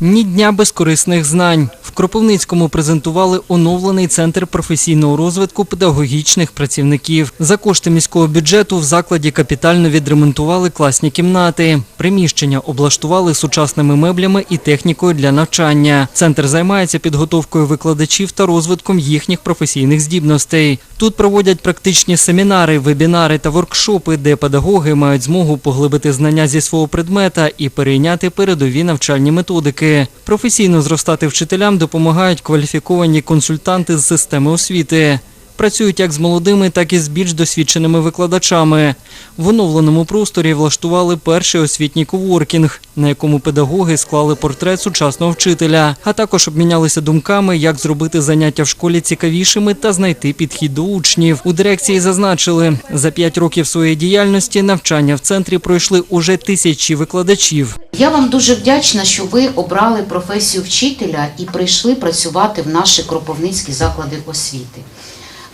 Ні дня без корисних знань. Кропивницькому презентували оновлений центр професійного розвитку педагогічних працівників. За кошти міського бюджету в закладі капітально відремонтували класні кімнати. Приміщення облаштували сучасними меблями і технікою для навчання. Центр займається підготовкою викладачів та розвитком їхніх професійних здібностей. Тут проводять практичні семінари, вебінари та воркшопи, де педагоги мають змогу поглибити знання зі свого предмета і перейняти передові навчальні методики. Професійно зростати вчителям допомагають кваліфіковані консультанти з системи освіти. Працюють як з молодими, так і з більш досвідченими викладачами. В оновленому просторі влаштували перший освітній коворкінг, на якому педагоги склали портрет сучасного вчителя, а також обмінялися думками, як зробити заняття в школі цікавішими та знайти підхід до учнів. У дирекції зазначили, за п'ять років своєї діяльності навчання в центрі пройшли уже тисячі викладачів. Я вам дуже вдячна, що ви обрали професію вчителя і прийшли працювати в наші кропивницькі заклади освіти.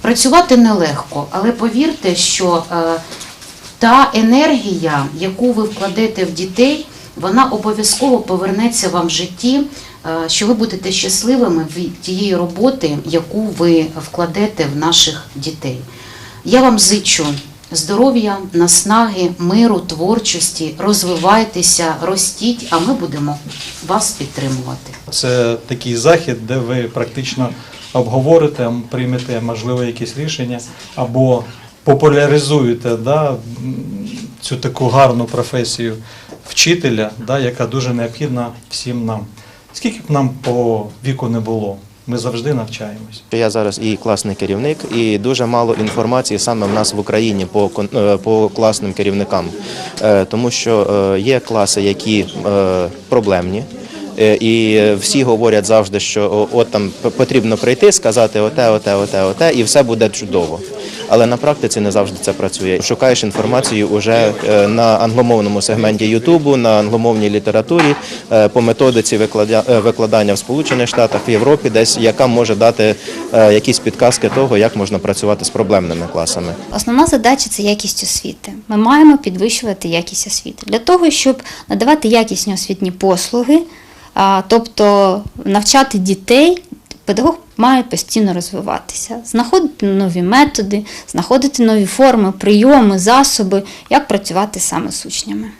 Працювати нелегко, але повірте, що е, та енергія, яку ви вкладете в дітей, вона обов'язково повернеться вам в житті, е, що ви будете щасливими від тієї роботи, яку ви вкладете в наших дітей. Я вам зичу здоров'я, наснаги, миру, творчості, розвивайтеся, ростіть, а ми будемо вас підтримувати. Це такий захід, де ви практично обговорите, приймете можливо якісь рішення або популяризуєте да, цю таку гарну професію вчителя, да, яка дуже необхідна всім нам. Скільки б нам по віку не було, ми завжди навчаємось. Я зараз і класний керівник, і дуже мало інформації саме в нас в Україні по е, по класним керівникам, Е, тому що е, є класи, які проблемні. Е, І всі говорять завжди, що от там потрібно прийти, сказати оте, оте, оте, оте, і все буде чудово. Але на практиці не завжди це працює. Шукаєш інформацію уже е, на англомовному сегменті Ютубу, на англомовній літературі, е, по методиці е, викладання в Сполучених Штатах, в Європі, десь яка може дати е, якісь підказки того, як можна працювати з проблемними класами. Основна задача це якість освіти. Ми маємо підвищувати якість освіти для того, щоб надавати якісні освітні послуги, тобто навчати дітей. Педагог має постійно розвиватися, знаходити нові методи, знаходити нові форми, прийоми, засоби, як працювати саме з учнями.